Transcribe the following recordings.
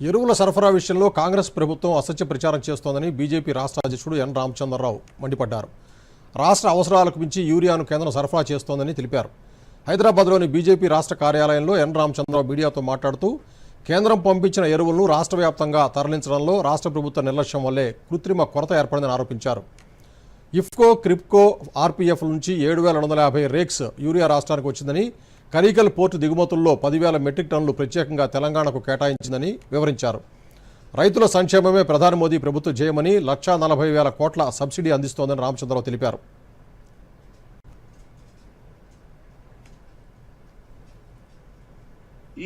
ఎరువుల సరఫరా విషయంలో కాంగ్రెస్ ప్రభుత్వం అసత్య ప్రచారం చేస్తోందని బీజేపీ రాష్ట్ర అధ్యక్షుడు ఎన్ రామచంద్రరావు మండిపడ్డారు. రాష్ట్ర అవసరాలకు మించి యూరియాను కేంద్రం సరఫరా చేస్తోందని తెలిపారు. హైదరాబాద్లోని బీజేపీ రాష్ట్ర కార్యాలయంలో ఎన్ రామచంద్రరావు మీడియాతో మాట్లాడుతూ కేంద్రం పంపించిన ఎరువులను రాష్ట్ర వ్యాప్తంగా తరలించడంలో రాష్ట్ర ప్రభుత్వ నిర్లక్ష్యం వల్లే కృత్రిమ కొరత ఏర్పడిందని ఆరోపించారు. ఇఫ్కో క్రిప్కో ఆర్పీఎఫ్ నుంచి ఏడు వేల వందల యాభై రేక్స్ యూరియా రాష్ట్రానికి వచ్చిందని కరికల్ పోర్టు దిగుమతుల్లో పదివేల మెట్రిక్ టన్నులు ప్రత్యేకంగా తెలంగాణకు కేటాయించిందని వివరించారు. రైతుల సంక్షేమమే ప్రధాని మోదీ ప్రభుత్వ జయమని లక్షా నలభై వేల కోట్ల సబ్సిడీ అందిస్తోందని రామచంద్రరావు తెలిపారు.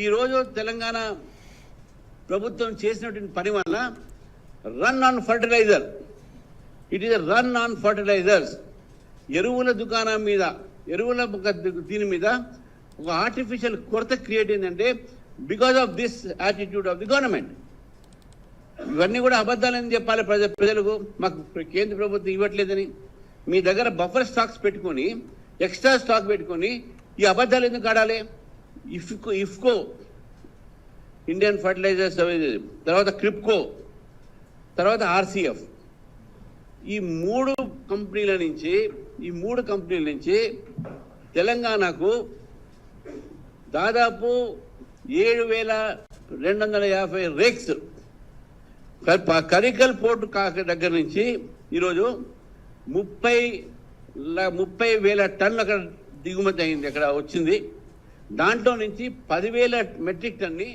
ఈరోజు తెలంగాణ ప్రభుత్వం చేసినటువంటి పని వల్ల run on fertilizer it is run on fertilizers. ఎరువుల దుకాణం మీద ఎరువుల దీని మీద ఒక ఆర్టిఫిషియల్ కొరత క్రియేట్ అయిందంటే because of this attitude of the government ఇవన్నీ కూడా అబద్ధాలని చెప్పాలి ప్రజ ప్రజలకు? మాకు కేంద్ర ప్రభుత్వం ఇవ్వట్లేదని. మీ దగ్గర బఫర్ స్టాక్స్ పెట్టుకొని ఎక్స్ట్రా స్టాక్ పెట్టుకొని ఈ అబద్ధాలు ఎందుకు ఆడాలి? ఇఫ్కో ఇఫ్కో ఇండియన్ ఫర్టిలైజర్స్ తర్వాత క్రిప్కో తర్వాత ఆర్సీఎఫ్ ఈ మూడు కంపెనీల నుంచి ఈ మూడు కంపెనీల నుంచి తెలంగాణకు దాదాపు ఏడు వేల రెండు వందల యాభై రేక్స్. కరికల్ పోర్టు కాక దగ్గర నుంచి ఈరోజు ముప్పై ముప్పై వేల టన్ను అక్కడ దిగుమతి అయింది. అక్కడ వచ్చింది. దాంట్లో నుంచి పదివేల మెట్రిక్ టన్ని